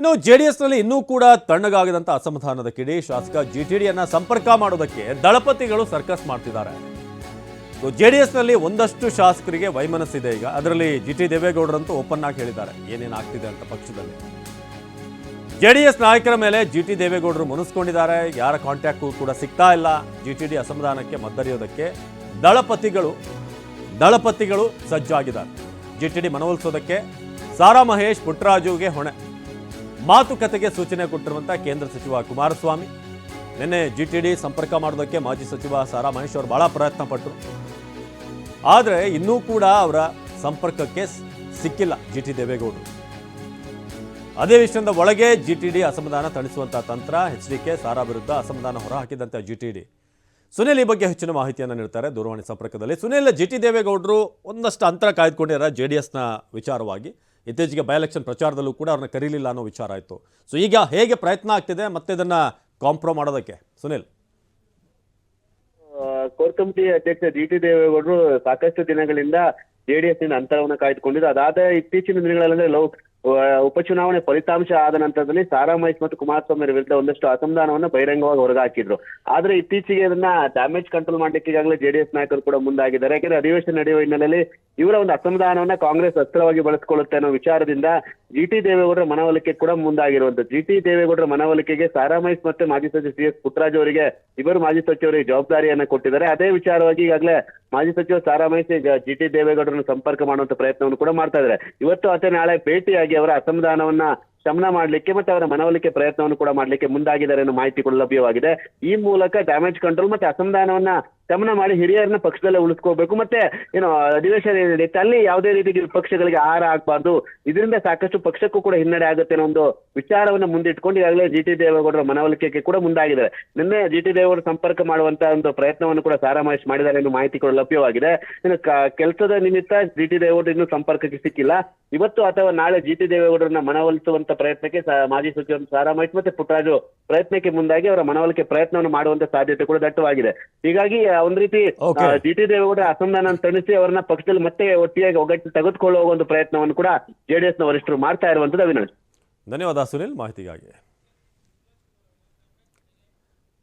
ಇನ್ನು ಜೆಡಿಎಸ್ನಲ್ಲಿ ಇನ್ನೂ ಕೂಡ ತಣ್ಣಗಾಗದಂಥ ಅಸಮಾಧಾನದ ಕಿಡಿ. ಶಾಸಕ ಜಿಟಿಡಿಯನ್ನ ಸಂಪರ್ಕ ಮಾಡೋದಕ್ಕೆ ದಳಪತಿಗಳು ಸರ್ಕಸ್ ಮಾಡ್ತಿದ್ದಾರೆ. ಜೆಡಿಎಸ್ನಲ್ಲಿ ಒಂದಷ್ಟು ಶಾಸಕರಿಗೆ ವೈಮನಸ್ಸಿದೆ ಈಗ. ಅದರಲ್ಲಿ ಜಿ ಟಿ ದೇವೇಗೌಡರಂತೂ ಓಪನ್ ಆಗಿ ಹೇಳಿದ್ದಾರೆ. ಏನೇನು ಆಗ್ತಿದೆ ಅಂತ ಪಕ್ಷದಲ್ಲಿ. ಜೆಡಿಎಸ್ ನಾಯಕರ ಮೇಲೆ ಜಿ ಟಿ ದೇವೇಗೌಡರು ಮುನಿಸ್ಕೊಂಡಿದ್ದಾರೆ. ಯಾರ ಕಾಂಟ್ಯಾಕ್ಟ್ ಕೂಡ ಸಿಗ್ತಾ ಇಲ್ಲ. ಜಿ ಟಿ ಡಿ ಅಸಮಾಧಾನಕ್ಕೆ ಮದ್ದರಿಯೋದಕ್ಕೆ ದಳಪತಿಗಳು ದಳಪತಿಗಳು ಸಜ್ಜಾಗಿದ್ದಾರೆ. ಜಿ ಟಿ ಡಿ ಮನವೊಲಿಸೋದಕ್ಕೆ ಸಾರಾ ಮಹೇಶ್ ಪುಟ್ಟರಾಜುಗೆ ಹೊಣೆ. ಮಾತುಕತೆಗೆ ಸೂಚನೆ ಕೊಟ್ಟಿರುವಂಥ ಕೇಂದ್ರ ಸಚಿವ ಕುಮಾರಸ್ವಾಮಿ. ನಿನ್ನೆ ಜಿ ಟಿ ಡಿ ಸಂಪರ್ಕ ಮಾಡೋದಕ್ಕೆ ಮಾಜಿ ಸಚಿವ ಸಾರಾ ಮಹೇಶ್ ಅವರು ಬಹಳ ಪ್ರಯತ್ನ ಪಟ್ಟರು ಆದರೆ ಇನ್ನೂ ಕೂಡ ಅವರ ಸಂಪರ್ಕಕ್ಕೆ ಸಿಕ್ಕಿಲ್ಲ ಜಿ ಟಿ ದೇವೇಗೌಡರು. ಅದೇ ವಿಷಯದ ಒಳಗೆ ಜಿ ಟಿ ಡಿ ಅಸಮಾಧಾನ ತಣಿಸುವಂತ ತಂತ್ರ ಎಚ್ ಡಿ ಕೆ ಸಾರಾ ವಿರುದ್ಧ ಅಸಮಾಧಾನ ಹೊರಹಾಕಿದಂತ ಜಿ ಟಿ ಡಿ ಸುನೀಲ್ ಈ ಬಗ್ಗೆ ಹೆಚ್ಚಿನ ಮಾಹಿತಿಯನ್ನು ನೀಡ್ತಾರೆ ದೂರವಾಣಿ ಸಂಪರ್ಕದಲ್ಲಿ. ಸುನೀಲ್ ಜಿ ಟಿ ದೇವೇಗೌಡರು ಒಂದಷ್ಟು ಅಂತರ ಕಾಯ್ದುಕೊಂಡಿದ್ದಾರೆ ಜೆ ಡಿ ಎಸ್ನ ವಿಚಾರವಾಗಿ. ಇತ್ತೀಚೆಗೆ ಬೈ ಎಲೆಕ್ಷನ್ ಪ್ರಚಾರದಲ್ಲೂ ಕೂಡ ಅವ್ರನ್ನ ಕರೀಲಿಲ್ಲ ಅನ್ನೋ ವಿಚಾರ ಆಯಿತು. ಸೊ ಈಗ ಹೇಗೆ ಪ್ರಯತ್ನ ಆಗ್ತಿದೆ ಮತ್ತೆ ಇದನ್ನ ಕಾಂಪ್ರೋ ಮಾಡೋದಕ್ಕೆ? ಸುನಿಲ್. ಕೋರ್ ಕಮಿಟಿ ಅಧ್ಯಕ್ಷ ಜಿ ಟಿ ದೇವೇಗೌಡರು ಸಾಕಷ್ಟು ದಿನಗಳಿಂದ ಜೆಡಿಎಸ್ನಿಂದ ಅಂತರವನ್ನು ಕಾಯ್ದುಕೊಂಡಿದ್ದು. ಅದಾದ ಇತ್ತೀಚಿನ ದಿನಗಳಲ್ಲಿ ಲೋ ಆ, ಉಪಚುನಾವಣೆ ಫಲಿತಾಂಶ ಆದ ನಂತರದಲ್ಲಿ ಸಾರಾ ಮಹೇಶ್ ಮತ್ತು ಕುಮಾರಸ್ವಾಮಿ ಅವರ ವಿರುದ್ಧ ಒಂದಷ್ಟು ಅಸಮಾಧಾನವನ್ನು ಬಹಿರಂಗವಾಗಿ ಹೊರಗಾಕಿದ್ರು. ಆದ್ರೆ ಇತ್ತೀಚೆಗೆ ಇದನ್ನ ಡ್ಯಾಮೇಜ್ ಕಂಟ್ರೋಲ್ ಮಾಡ್ಲಿಕ್ಕೆ ಈಗಾಗಲೇ ಜೆಡಿಎಸ್ ನಾಯಕರು ಕೂಡ ಮುಂದಾಗಿದ್ದಾರೆ. ಯಾಕಂದ್ರೆ ಅಧಿವೇಶನ ನಡೆಯುವ ಹಿನ್ನೆಲೆಯಲ್ಲಿ ಇವರ ಒಂದು ಅಸಮಾಧಾನವನ್ನ ಕಾಂಗ್ರೆಸ್ ಅಸ್ತ್ರವಾಗಿ ಬಳಸಿಕೊಳ್ಳುತ್ತೆ ಅನ್ನೋ ವಿಚಾರದಿಂದ ಜಿ ಟಿ ದೇವೇಗೌಡರ ಮನವೊಲಿಕೆ ಕೂಡ ಮುಂದಾಗಿರುವಂತದ್ದು ಜಿ ಟಿ ದೇವೇಗೌಡರ ಮನವೊಲಿಕೆಗೆ ಸಾರಾಮೈಸ್ ಮತ್ತೆ ಮಾಜಿ ಸಚಿವ ಸಿ ಎಸ್ ಪುಟ್ರಾಜ್ ಅವರಿಗೆ ಇಬ್ಬರು ಮಾಜಿ ಸಚಿವರಿಗೆ ಜವಾಬ್ದಾರಿಯನ್ನ ಕೊಟ್ಟಿದ್ದಾರೆ. ಅದೇ ವಿಚಾರವಾಗಿ ಈಗಾಗಲೇ ಮಾಜಿ ಸಚಿವ ಸಾರಾ ಮಹೇಶ್ ಈಗ ಜಿ ಟಿ ದೇವೇಗೌಡರನ್ನು ಸಂಪರ್ಕ ಮಾಡುವಂತ ಪ್ರಯತ್ನವನ್ನು ಕೂಡ ಮಾಡ್ತಾ ಇದ್ದಾರೆ. ಇವತ್ತು ಅಥವಾ ನಾಳೆ ಭೇಟಿಯಾಗಿ ಅವರ ಅಸಮಾಧಾನವನ್ನ ಶಮನ ಮಾಡಲಿಕ್ಕೆ ಮತ್ತೆ ಅವರ ಮನವೊಲಿಕೆ ಪ್ರಯತ್ನವನ್ನು ಕೂಡ ಮಾಡಲಿಕ್ಕೆ ಮುಂದಾಗಿದ್ದಾರೆ ಅನ್ನೋ ಮಾಹಿತಿ ಕೂಡ ಲಭ್ಯವಾಗಿದೆ. ಈ ಮೂಲಕ ಡ್ಯಾಮೇಜ್ ಕಂಟ್ರೋಲ್ ಮತ್ತೆ ಅಸಮಾಧಾನವನ್ನ ಶಮನ ಮಾಡಿ ಹಿರಿಯರನ್ನ ಪಕ್ಷದಲ್ಲೇ ಉಳಿಸ್ಕೋಬೇಕು. ಮತ್ತೆ ಏನು ಅಧಿವೇಶನ ನಡೆಯುತ್ತೆ ಅಲ್ಲಿ ಯಾವುದೇ ರೀತಿ ಪಕ್ಷಗಳಿಗೆ ಆಹಾರ ಆಗಬಾರ್ದು ಇದರಿಂದ ಸಾಕಷ್ಟು ಪಕ್ಷಕ್ಕೂ ಕೂಡ ಹಿನ್ನಡೆ ಆಗುತ್ತೆ ಅನ್ನೋ ಒಂದು ವಿಚಾರವನ್ನ ಮುಂದಿಟ್ಕೊಂಡು ಈಗಾಗಲೇ ಜಿ ಟಿ ದೇವೇಗೌಡರ ಮನವೊಲಿಕೆಗೆ ಕೂಡ ಮುಂದಾಗಿದ್ದಾರೆ ನಿನ್ನೆ ಜಿ ಟಿ ದೇವೇಗೌಡ ಸಂಪರ್ಕ ಮಾಡುವಂತ ಒಂದು ಪ್ರಯತ್ನವನ್ನು ಕೂಡ ಸಾರಾ ಮಾಡಿದ್ದಾರೆ ಅನ್ನೋ ಮಾಹಿತಿ ಕೂಡ ಲಭ್ಯವಾಗಿದೆ. ಇನ್ನು ಕೆಲಸದ ನಿಮಿತ್ತ ಜಿ ಟಿ ದೇವೇಗೌಡ ಇನ್ನೂ ಸಂಪರ್ಕಕ್ಕೆ ಸಿಕ್ಕಿಲ್ಲ. ಇವತ್ತು ಅಥವಾ ನಾಳೆ ಜಿ ಟಿ ದೇವೇಗೌಡರನ್ನ ಮನವೊಲಿಸುವಂತ ಪ್ರಯತ್ನಕ್ಕೆ ಮಾಜಿ ಸಚಿವ ಸಾರಾ ಮತ್ತೆ ಪುಟ್ಟರಾಜು ಪ್ರಯತ್ನಕ್ಕೆ ಮುಂದಾಗಿ ಅವರ ಮನವೊಲಿಕೆ ಪ್ರಯತ್ನವನ್ನು ಮಾಡುವಂತ ಸಾಧ್ಯತೆ ಕೂಡ ದಟ್ಟವಾಗಿದೆ. ಹೀಗಾಗಿ ಒಂದ್ ರೀತಿ Okay. ಜಿ ಟಿ ದೇವೇಗೌಡ ಅಸಮಾಧಾನ ತಣಿಸಿ ಅವರನ್ನ ಪಕ್ಷದಲ್ಲಿ ಮತ್ತೆ ಒಟ್ಟಿಗೆ ಒಗ್ಗಟ್ಟು ತೆಗೆದುಕೊಳ್ಳುವ ಒಂದು ಪ್ರಯತ್ನವನ್ನು ಕೂಡ ಜೆಡಿಎಸ್ನ ವರಿಷ್ಠರು ಮಾಡ್ತಾ ಇರುವಂತದ್ದು ಅಭಿನಂದನೆ ಧನ್ಯವಾದ ಸುನಿಲ್ ಮಾಹಿತಿಗಾಗಿ